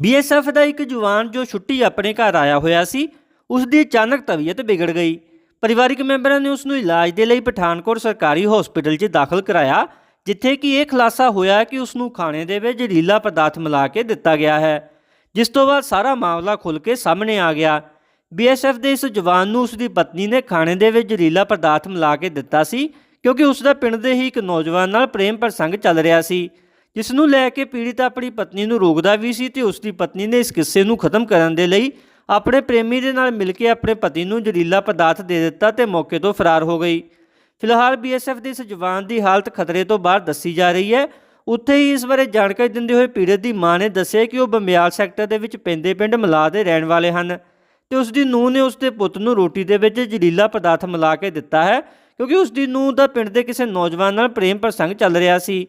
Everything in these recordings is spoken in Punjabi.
ਬੀਐਸਐਫ ਦਾ ਇੱਕ ਜਵਾਨ ਜੋ ਛੁੱਟੀ ਆਪਣੇ ਘਰ ਆਇਆ ਹੋਇਆ ਸੀ ਉਸ ਦੀ ਅਚਾਨਕ ਤਬੀਅਤ ਵਿਗੜ ਗਈ। ਪਰਿਵਾਰਿਕ ਮੈਂਬਰਾਂ ਨੇ ਉਸ ਨੂੰ ਇਲਾਜ ਦੇ ਲਈ ਪਠਾਨਕੋਟ ਸਰਕਾਰੀ ਹਸਪਤਾਲ 'ਚ ਦਾਖਲ ਕਰਾਇਆ, ਜਿੱਥੇ ਕਿ ਇਹ ਖੁਲਾਸਾ ਹੋਇਆ ਕਿ ਉਸ ਨੂੰ ਖਾਣੇ ਦੇ ਵਿੱਚ ਜ਼ਹਿਰੀਲਾ ਪਦਾਰਥ ਮਿਲਾ ਕੇ ਦਿੱਤਾ ਗਿਆ ਹੈ। ਜਿਸ ਤੋਂ ਬਾਅਦ ਸਾਰਾ ਮਾਮਲਾ ਖੁੱਲ ਕੇ ਸਾਹਮਣੇ ਆ ਗਿਆ। ਬੀਐਸਐਫ ਦੇ ਇਸ ਜਵਾਨ ਨੂੰ ਉਸ ਦੀ ਪਤਨੀ ਨੇ ਖਾਣੇ ਦੇ ਵਿੱਚ ਜ਼ਹਿਰੀਲਾ ਪਦਾਰਥ ਮਿਲਾ ਕੇ ਦਿੱਤਾ ਸੀ, ਕਿਉਂਕਿ ਉਸ ਦਾ ਪਿੰਡ ਦੇ ਹੀ ਇੱਕ ਨੌਜਵਾਨ ਨਾਲ ਪ੍ਰੇਮ ਪ੍ਰਸੰਗ ਚੱਲ ਰਿਹਾ ਸੀ। ਜਿਸ ਨੂੰ ਲੈ ਕੇ ਪੀੜਿਤ ਆਪਣੀ ਪਤਨੀ ਨੂੰ ਰੋਕਦਾ ਵੀ ਸੀ ਤੇ ਉਸ ਦੀ ਪਤਨੀ ਨੇ ਇਸ ਕਿੱਸੇ ਨੂੰ ਖਤਮ ਕਰਨ ਦੇ ਲਈ ਆਪਣੇ ਪ੍ਰੇਮੀ ਦੇ ਨਾਲ ਮਿਲ ਕੇ ਆਪਣੇ ਪਤੀ ਨੂੰ ਜ਼ਹਿਰੀਲਾ ਪਦਾਰਥ ਦੇ ਦਿੱਤਾ ਤੇ ਮੌਕੇ ਤੋਂ ਫਰਾਰ ਹੋ ਗਈ। ਫਿਲਹਾਲ ਬੀਐਸਐਫ ਦੇ ਇਸ ਜਵਾਨ ਦੀ ਹਾਲਤ ਖਤਰੇ ਤੋਂ ਬਾਹਰ ਦੱਸੀ ਜਾ ਰਹੀ ਹੈ। ਉੱਥੇ ਹੀ ਇਸ ਬਾਰੇ ਜਾਣਕਾਰੀ ਦਿੰਦੇ ਹੋਏ ਪੀੜਤ ਦੀ ਮਾਂ ਨੇ ਦੱਸਿਆ ਕਿ ਉਹ ਬੰਬਿਆਲ ਸੈਕਟਰ ਦੇ ਵਿੱਚ ਪੈਂਦੇ ਪਿੰਡ ਮਲਾ ਦੇ ਰਹਿਣ ਵਾਲੇ ਹਨ ਤੇ ਉਸ ਦੀ ਨੂੰਹ ਨੇ ਉਸ ਦੇ ਪੁੱਤ ਨੂੰ ਰੋਟੀ ਦੇ ਵਿੱਚ ਜ਼ਹਿਰੀਲਾ ਪਦਾਰਥ ਮਿਲਾ ਕੇ ਦਿੱਤਾ ਹੈ ਕਿਉਂਕਿ ਉਸ ਦੀ ਨੂੰਹ ਦਾ ਪਿੰਡ ਦੇ ਕਿਸੇ ਨੌਜਵਾਨ ਨਾਲ ਪ੍ਰੇਮ ਪ੍ਰਸੰਗ ਚੱਲ ਰਿਹਾ ਸੀ।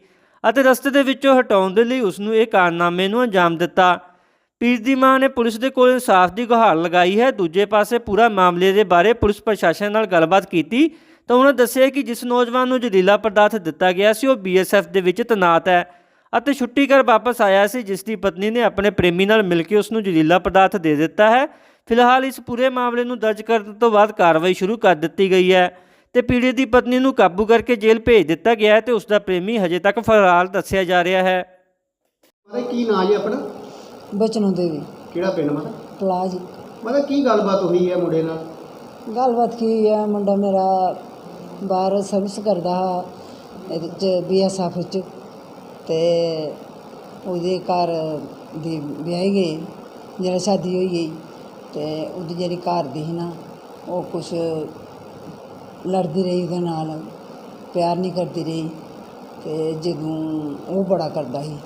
ਅਤੇ ਰਸਤੇ ਦੇ ਵਿੱਚੋਂ ਹਟਾਉਣ ਦੇ ਲਈ ਉਸ ਨੂੰ ਇਹ ਕਾਰਨਾਮੇ ਨੂੰ ਅੰਜਾਮ ਦਿੱਤਾ। ਪੀਰ ਦੀ ਮਾਂ ਨੇ ਪੁਲਿਸ ਦੇ ਕੋਲ ਇਨਸਾਫ ਦੀ ਗੁਹਾਰ ਲਗਾਈ ਹੈ। ਦੂਜੇ ਪਾਸੇ ਪੂਰਾ ਮਾਮਲੇ ਦੇ ਬਾਰੇ ਪੁਲਿਸ ਪ੍ਰਸ਼ਾਸਨ ਨਾਲ ਗੱਲਬਾਤ ਕੀਤੀ ਤਾਂ ਉਹਨਾਂ ਦੱਸਿਆ ਕਿ ਜਿਸ ਨੌਜਵਾਨ ਨੂੰ ਜ਼ਹਿਰੀਲਾ ਪਦਾਰਥ ਦਿੱਤਾ ਗਿਆ ਸੀ, ਉਹ ਬੀਐਸਐਫ ਦੇ ਵਿੱਚ ਤੈਨਾਤ ਹੈ ਅਤੇ ਛੁੱਟੀ ਕਰ ਵਾਪਸ ਆਇਆ ਸੀ, ਜਿਸ ਦੀ ਪਤਨੀ ਨੇ ਆਪਣੇ ਪ੍ਰੇਮੀ ਨਾਲ ਮਿਲ ਕੇ ਉਸ ਨੂੰ ਜ਼ਹਿਰੀਲਾ ਪਦਾਰਥ ਦੇ ਦਿੱਤਾ ਹੈ। ਫਿਲਹਾਲ ਇਸ ਪੂਰੇ ਮਾਮਲੇ ਨੂੰ ਦਰਜ ਕਰਨ ਤੋਂ ਬਾਅਦ ਕਾਰਵਾਈ ਸ਼ੁਰੂ ਕਰ ਦਿੱਤੀ ਗਈ ਹੈ। ਤੇ ਪੀੜਤ ਦੀ ਪਤਨੀ ਨੂੰ ਕਾਬੂ ਕਰਕੇ ਜੇਲ੍ਹ ਭੇਜ ਦਿੱਤਾ ਗਿਆ ਹੈ ਤੇ ਉਸ ਦਾ ਪ੍ਰੇਮੀ ਹਜੇ ਤੱਕ ਫਰਾਰ ਦੱਸਿਆ ਜਾ ਰਿਹਾ ਹੈ। ਮਤਲਬ ਕੀ ਨਾਂ ਜੀ ਆਪਣਾ? ਬਚਨੋਂ ਦੇਵੀ। ਕਿਹੜਾ ਪਿੰਡ ਮਤਲਬ ਪਲਾਜ। ਮਤਲਬ ਕੀ ਗੱਲਬਾਤ ਹੋਈ ਹੈ ਮੁੰਡੇ ਨਾਲ? ਗੱਲਬਾਤ ਕੀ ਹੈ ਮੁੰਡਾ ਮੇਰਾ ਬਾਹਰ ਸਰਵਿਸ ਕਰਦਾ ਹਾ ਇਹਦੇ ਚ ਬੀਐਸਐਫ ਚ ਤੇ ਉਹਦੇ ਘਰ ਦੀ ਵਿਆਹੀ ਗਈ ਜਿਹੜਾ ਸ਼ਾਦੀ ਹੋਈ ਗਈ। ਤੇ ਉਹਦੀ ਜਿਹੜੀ ਘਰ ਦੀ ਸੀ ਨਾ ਉਹ ਕੁਛ ਲੜਦੀ ਰਹੀ ਉਹਦੇ ਨਾਲ, ਪਿਆਰ ਨਹੀਂ ਕਰਦੀ ਰਹੀ ਅਤੇ ਜਦੋਂ ਉਹ ਬੜਾ ਕਰਦਾ ਸੀ,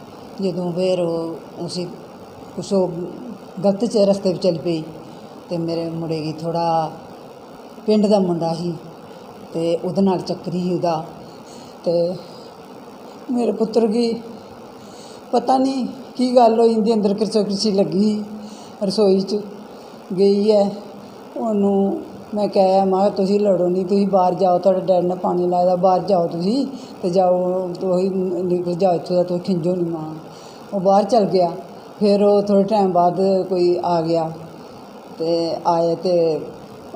ਜਦੋਂ ਫਿਰ ਉਹ ਉਸੇ ਕੁਛ ਉਹ ਗਲਤ ਚ ਰਸਤੇ 'ਤੇ ਚੱਲ ਪਈ ਅਤੇ ਮੇਰੇ ਮੁੰਡੇ ਦੀ ਥੋੜਾ ਪਿੰਡ ਦਾ ਮੁੰਡਾ ਸੀ ਅਤੇ ਉਹਦੇ ਨਾਲ ਚੱਕਰੀ ਸੀ ਉਹਦਾ ਅਤੇ ਮੇਰੇ ਪੁੱਤਰ ਕੀ ਪਤਾ ਨਹੀਂ ਕੀ ਗੱਲ ਹੋਈ, ਇਹਦੇ ਅੰਦਰ ਕਿਰਚੋ ਕਿਰਚੀ ਲੱਗੀ, ਰਸੋਈ 'ਚ ਗਈ ਹੈ, ਉਹਨੂੰ ਮੈਂ ਕਿਹਾ ਮੈਂ ਕਿਹਾ ਤੁਸੀਂ ਲੜੋ ਨਹੀਂ ਤੁਸੀਂ ਬਾਹਰ ਜਾਓ, ਤੁਹਾਡੇ ਡੈਡ ਨੇ ਪਾਣੀ ਲਾਇਆ ਬਾਹਰ ਜਾਓ ਤੁਸੀਂ ਤੇ ਜਾਓ, ਤੁਸੀਂ ਨਿਕਲ ਜਾਓ ਇੱਥੋਂ ਦਾ, ਤੁਸੀਂ ਖਿੰਜੋ ਨਹੀਂ ਮਾਂ। ਉਹ ਬਾਹਰ ਚਲ ਗਿਆ, ਫਿਰ ਉਹ ਥੋੜ੍ਹੇ ਟਾਈਮ ਬਾਅਦ ਕੋਈ ਆ ਗਿਆ ਅਤੇ ਆਏ ਅਤੇ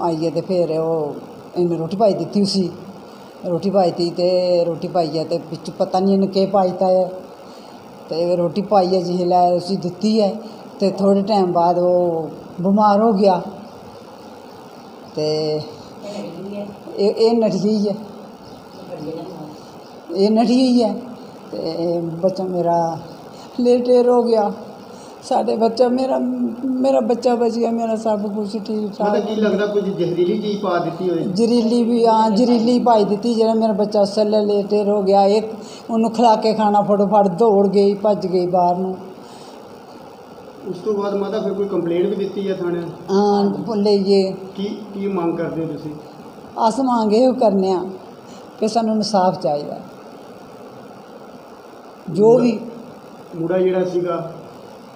ਆਈਏ ਤੇ ਫਿਰ ਉਹ ਇਹਨੇ ਰੋਟੀ ਪਾਈ ਦਿੱਤੀ ਸੀ ਰੋਟੀ ਪਾਈ ਦਿੱਤੀ ਅਤੇ ਰੋਟੀ ਪਾਈ ਹੈ ਤੇ ਵਿੱਚ ਪਤਾ ਨਹੀਂ ਇਹਨੇ ਕੀ ਪਾਈਤਾ ਹੈ ਤੇ ਰੋਟੀ ਪਾਈ ਹੈ ਜਿਹੇ ਲੈ ਉਸੀ ਦਿੱਤੀ ਹੈ ਤੇ ਥੋੜੇ ਟਾਈਮ ਬਾਅਦ ਉਹ ਬਿਮਾਰ ਹੋ ਗਿਆ। ਤੇ ਇਹ ਇਹ ਨਠੀ ਹੈ ਇਹ ਨਠੀ ਹੈ ਤੇ ਬੱਚਾ ਮੇਰਾ ਲੇਟੇਰ ਹੋ ਗਿਆ। ਸਾਡੇ ਬੱਚਾ ਮੇਰਾ ਮੇਰਾ ਬੱਚਾ ਬਚ ਗਿਆ ਮੇਰਾ ਸਭ ਕੁਝ ਠੀਕ ਠਾਕ ਕੀ ਲੱਗਦਾ ਕੁਝ ਜ਼ਹਿਰੀਲੀ ਚੀਜ਼ ਪਾ ਦਿੱਤੀ ਹੋਈ ਜ਼ਰੀਲੀ ਵੀ ਹਾਂ ਜ਼ਰੀਲੀ ਪਾਈ ਦਿੱਤੀ ਜਿਹੜਾ ਮੇਰਾ ਬੱਚਾ ਸੱਲੇ ਲੇਟੇਰ ਹੋ ਗਿਆ ਇੱਕ ਉਹਨੂੰ ਖਿਲਾ ਕੇ ਖਾਣਾ ਫਟੋਫਟ ਦੌੜ ਗਈ ਭੱਜ ਗਈ ਬਾਹਰ ਨੂੰ। ਉਸ ਤੋਂ ਬਾਅਦ ਮਾਤਾ ਫਿਰ ਕੋਈ ਕੰਪਲੇਂਟ ਵੀ ਦਿੱਤੀ ਹੈ ਥਾਣੇ ਹਾਂ ਭੁੱਲੇ ਜੇ। ਕੀ ਕੀ ਮੰਗ ਕਰਦੇ ਹੋ ਤੁਸੀਂ? ਅਸ ਮੰਗੇ ਉਹ ਕਰਨੇ ਆ ਕਿ ਸਾਨੂੰ ਇਨਸਾਫ ਚਾਹੀਦਾ। ਜੋ ਵੀ ਮੁੰਡਾ ਜਿਹੜਾ ਸੀਗਾ?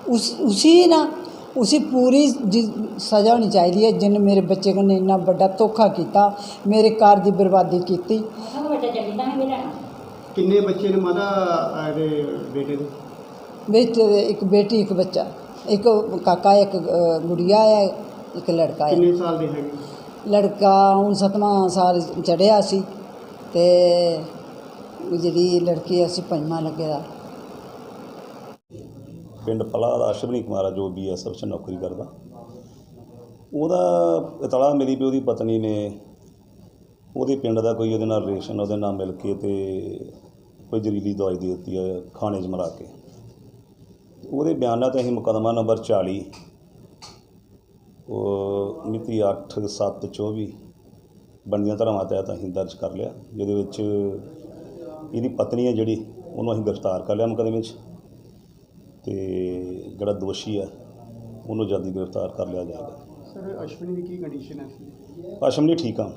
ਉਸ ਉसी ਨਾ ਉसी ਪੂਰੀ ਜਿ- ਸਜ਼ਾ ਹੋਣੀ ਚਾਹੀਦੀ ਹੈ ਜਿਨ ਮੇਰੇ ਬੱਚੇ ਨੇ ਇੰਨਾ ਵੱਡਾ ਧੋਖਾ ਕੀਤਾ ਮੇਰੇ ਘਰ ਦੀ ਬਰਬਾਦੀ ਕੀਤੀ। ਕਿੰਨੇ ਬੱਚੇ ਨੇ ਮਾਤਾ ਇਹਦੇ ਬੇਟੇ ਦੇ? ਵਿੱਚ ਇੱਕ ਬੇਟੀ ਇੱਕ ਕਾਕਾ ਇੱਕ ਅ, ਗੁੜੀਆ ਹੈ ਇੱਕ ਲੜਕਾ ਹੈ ਕਿੰਨੇ ਸਾਲ ਦੇ ਹੈਗੇ? ਲੜਕਾ ਹੁਣ ਸਤਵਾਂ ਸਾਲ ਚੜਿਆ ਸੀ ਤੇ ਜਿਹੜੀ ਲੜਕੀ ਅਸੀਂ ਪੰਜਵਾਂ ਲੱਗਿਆ। ਪਿੰਡ ਪਲਾ ਦਾ ਅਸ਼ਵਨੀ ਕੁਮਾਰ ਆ ਜੋ ਬੀਐਸਐਫ 'ਚ ਨੌਕਰੀ ਕਰਦਾ। ਉਹਦਾ ਇਤਲਾ ਮੇਰੀ ਵੀ ਉਹਦੀ ਪਤਨੀ ਨੇ। ਉਹਦੇ ਪਿੰਡ ਦਾ ਕੋਈ ਉਹਦੇ ਨਾਲ ਰਿਲੇਸ਼ਨ ਉਹਦੇ ਨਾਲ ਮਿਲ ਕੇ ਤੇ ਕੋਈ ਜ਼ਹਿਰੀਲੀ ਦਵਾਈ ਦੇ ਦਿੱਤੀ ਹੈ ਖਾਣੇ 'ਚ ਮਿਲਾ ਕੇ। ਉਹਦੇ ਬਿਆਨਾਂ ਤੇ ਅਸੀਂ ਮੁਕੱਦਮਾ ਨੰਬਰ 40 ਉਹ ਮਿਤੀ 8 7 24 ਬਣਦੀਆਂ ਧਾਰਾਵਾਂ ਤਹਿਤ ਅਸੀਂ ਦਰਜ ਕਰ ਲਿਆ ਜਿਹਦੇ ਵਿੱਚ ਇਹਦੀ ਪਤਨੀ ਹੈ ਜਿਹੜੀ ਉਹਨੂੰ ਅਸੀਂ ਗ੍ਰਿਫਤਾਰ ਕਰ ਲਿਆ ਮੁਕੱਦਮੇ 'ਚ ਤੇ ਜਿਹੜਾ ਦੋਸ਼ੀ ਹੈ ਉਹਨੂੰ ਜਲਦੀ ਗ੍ਰਿਫਤਾਰ ਕਰ ਲਿਆ ਜਾਏਗਾ। ਸਰ ਅਸ਼ਵਨੀ ਦੀ ਕੀ ਕੰਡੀਸ਼ਨ ਹੈ? ਅਸ਼ਮਨੀ ਠੀਕ ਆ।